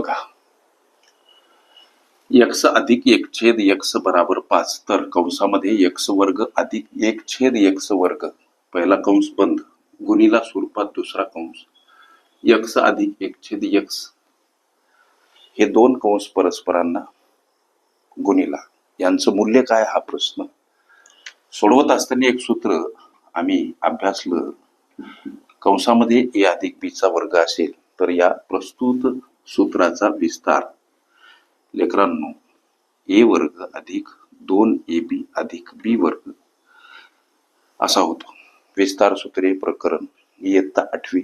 बघा. यक्स अधिक एक छेद यक्स बराबर पाच तर कंसामध्ये यक्ष वर्ग अधिक एक छेद यक्स वर्ग. पहिला कंस बंद गुणीला स्वरूपात दुसरा कंस. यक्स अधिक एक छेद यक्स. हे दोन कंस परस्परांना गुणीला. यांचं मूल्य काय हा प्रश्न? सोडवत असताना एक सूत्र आम्ही अभ्यासलं. कंसामध्ये ए अधिक बीचा वर्ग असेल तर या प्रस्तुत सूत्राचा विस्तार. लेकरांनो ए वर्ग अधिक दोन ए बी अधिक बी वर्ग असा होतो. विस्तार सूत्रे प्रकरण इयत्ता आठवी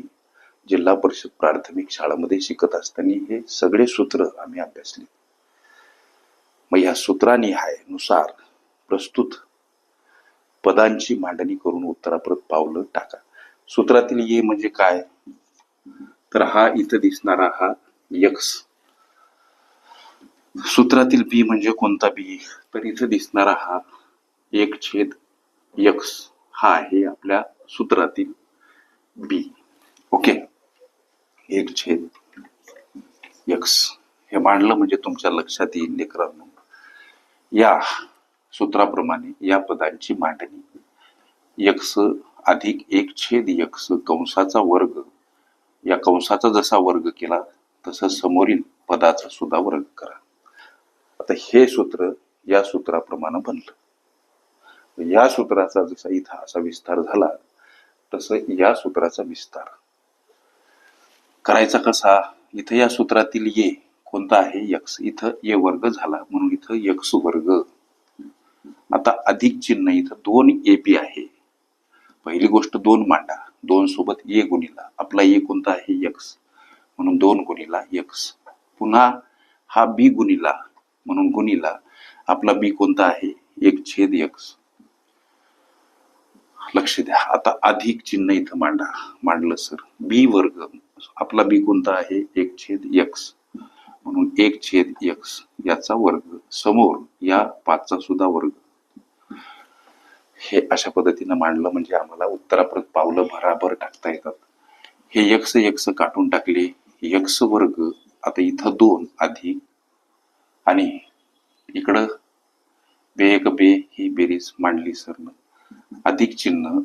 जिल्हा परिषद प्राथमिक शाळामध्ये शिकत असताना हे सगळे सूत्र आम्ही अभ्यासले. मग या सूत्रानिहायनुसार प्रस्तुत पदांची मांडणी करून उत्तराप्रत पावलं टाका. सूत्रातील ये म्हणजे काय? तर हा इथं दिसणारा हा यक्स सूत्रातील बी म्हणजे कोणता बी तर इथे दिसणारा हा एक छेद यक्स हा आहे आपल्या सूत्रातील बी ओके एक छेद यक्स हे मांडलं म्हणजे तुमच्या लक्षात येईल लेकरांनो. या सूत्राप्रमाणे या पदांची मांडणी. यक्स अधिक एक छेद यक्स कंसाचा वर्ग. या कंसाचा जसा वर्ग केला तसं समोरील पदाचा सुद्धा वर्ग करा. आता हे सूत्र या सूत्राप्रमाणे बनलं. म्हणजे या सूत्राचा जसा इथं असा विस्तार झाला तसं या सूत्राचा विस्तार. करायचा कसा? इथं या सूत्रातील ये कोणता आहे? यक्स. इथं ये वर्ग झाला म्हणून इथं यक्स वर्ग. आता अधिक चिन्ह इथं दोन ए आहे. पहिली गोष्ट दोन मांडा. दोन सोबत ये गुणिला. आपला ये कोणता आहे? यक्स. म्हणून दोन गुणीला यक्स पुन्हा हा बी गुणीला म्हणून गुणीला आपला बी कोणता आहे? एक छेद यक्स लक्ष द्या. आता अधिक चिन्ह इथं मांडा. मांडलं सर. बी वर्ग. आपला बी कोणता आहे? एक छेद यक्स म्हणून एक छेद एक्स याचा वर्ग. समोर या पाचचा सुद्धा वर्ग. हे अशा पद्धतीनं मांडलं म्हणजे आम्हाला उत्तराप्रत पावलं भराभर टाकता येतात. हे यक्स यक्स काटून टाकले. यक्ष वर्ग आता इथं दोन अधिक. आणि इकडं बे एक बे ही बेरीज मांडली सरनं अधिक चिन्ह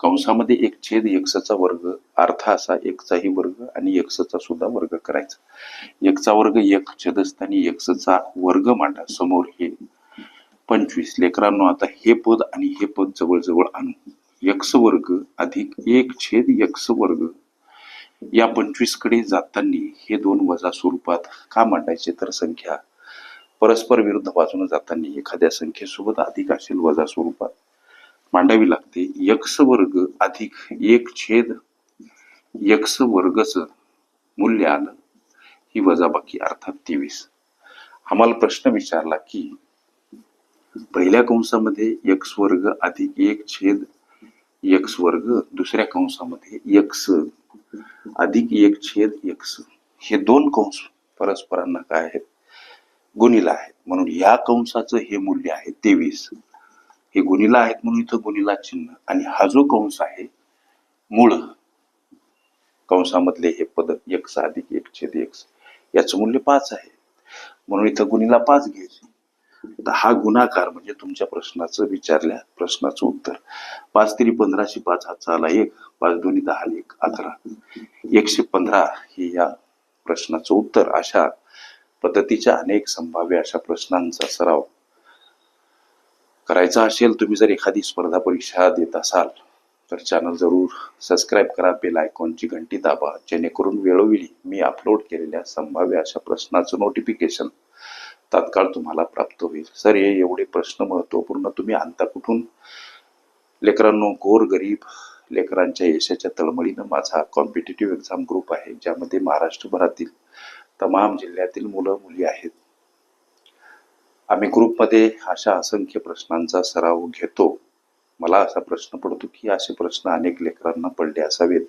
कंसामध्ये एक छेद यक्षचा वर्ग अर्थ असा एकचाही वर्ग आणि यक्षचा सुद्धा वर्ग करायचा. एकचा वर्ग एक छेदस्थानी यक्षचा वर्ग मांडा समोर हे पंचवीस. लेकरांनो आता हे पद आणि हे पद जवळजवळ आणू. यक्ष वर्ग अधिक एक छेद यक्ष वर्ग या पंचवीसकडे जाताना हे दोन वजा स्वरूपात का मांडायचे तर संख्या परस्पर विरुद्ध बाजूने जाताना एखाद्या संख्येसोबत अधिक असेल वजा स्वरूपात. मांडावी लागते. यक्ष वर्ग अधिक एक छेद यक्ष वर्गच मूल्य आलं ही वजाबाकी अर्थात तेवीस. आम्हाला प्रश्न विचारला की पहिल्या कंसामध्ये यक्स वर्ग अधिक एक छेद यक्स वर्ग दुसऱ्या कंसामध्ये यक्स अधिक एक छेद यक्स हे दोन कंस परस्परांना काय आहेत? गुणीला आहेत. म्हणून या कंसाचं हे मूल्य आहे तेवीस. हे गुणीला आहेत म्हणून इथं गुणीला चिन्ह. आणि हा जो कंस आहे मूळ कंसामधले हे पद यक्स अधिक एक छेद यक्स याचं मूल्य पाच आहे. म्हणून इथं गुणीला पाच घ्यायचे. आता हा गुणाकार म्हणजे तुमच्या प्रश्नाचं विचारल्या प्रश्नाचं उत्तर. पाच तरी पंधराशे पाच हातचा आला एक पाच दोन्ही दहा एक अकरा. एकशे पंधरा हे या प्रश्नाचं उत्तर. अशा पद्धतीच्या अनेक संभाव्य अशा प्रश्नांचा सराव करायचा असेल तुम्ही जर एखादी स्पर्धा परीक्षा देत असाल तर चॅनल जरूर सबस्क्राईब करा बेल आयकॉनची घंटी दाबा जेणेकरून वेळोवेळी मी अपलोड केलेल्या संभाव्य अशा प्रश्नाचं नोटिफिकेशन तात्काळ तुम्हाला प्राप्त होईल. सर हे एवढे प्रश्न महत्त्वपूर्ण तुम्ही आणता कुठून? लेकरांनो गोर गरीब लेकरांच्या यशाच्या तळमळीनं माझा कॉम्पिटेटिव्ह एक्झाम ग्रुप आहे ज्यामध्ये महाराष्ट्रभरातील तमाम जिल्ह्यातील मुलं मुली आहेत. आम्ही ग्रुपमध्ये अशा असंख्य प्रश्नांचा सराव घेतो. मला असा प्रश्न पडतो की असे प्रश्न अनेक लेकरांना पडले असावेत.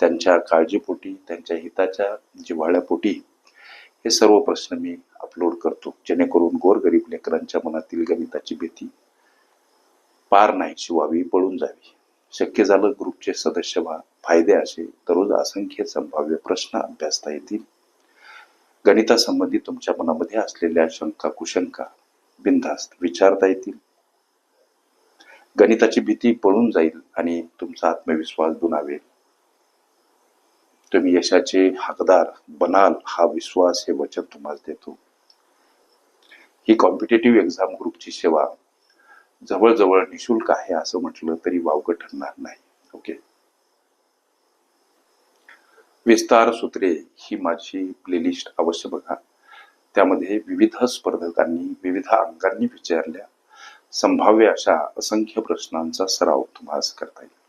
त्यांच्या काळजीपोटी त्यांच्या हिताच्या जिव्हाळ्यापोटी हे सर्व प्रश्न मी अपलोड करतो. जेणेकरून गोरगरीब लेकरांच्या मनातील गणिताची भीती पार नाही शिवावी पळून जावी. शक्य झालं ग्रुपचे सदस्य व्हा. फायदे असे दररोज असंख्य संभाव्य प्रश्न अभ्यासता येतील. गणितासंबंधी तुमच्या मनामध्ये असलेल्या शंका कुशंका बिनधास्त विचारता येतील. गणिताची भीती पळून जाईल आणि तुमचा आत्मविश्वास दुनावेल तुम्ही यशाचे हकदार बनाल हा विश्वास हे वचन तुम्हाला देतो. ही कॉम्पिटेटिव्ह एक्झाम ग्रुपची सेवा जवळजवळ निशुल्क आहे असं म्हटलं तरी वावगं ठरणार नाही. ओके विस्तार सूत्रे ही माझी प्लेलिस्ट अवश्य बघा. त्यामध्ये विविध स्पर्धकांनी विविध अंकांनी विचारल्या. संभाव्य अशा असंख्य प्रश्नांचा सराव तुम्हाला करता येईल.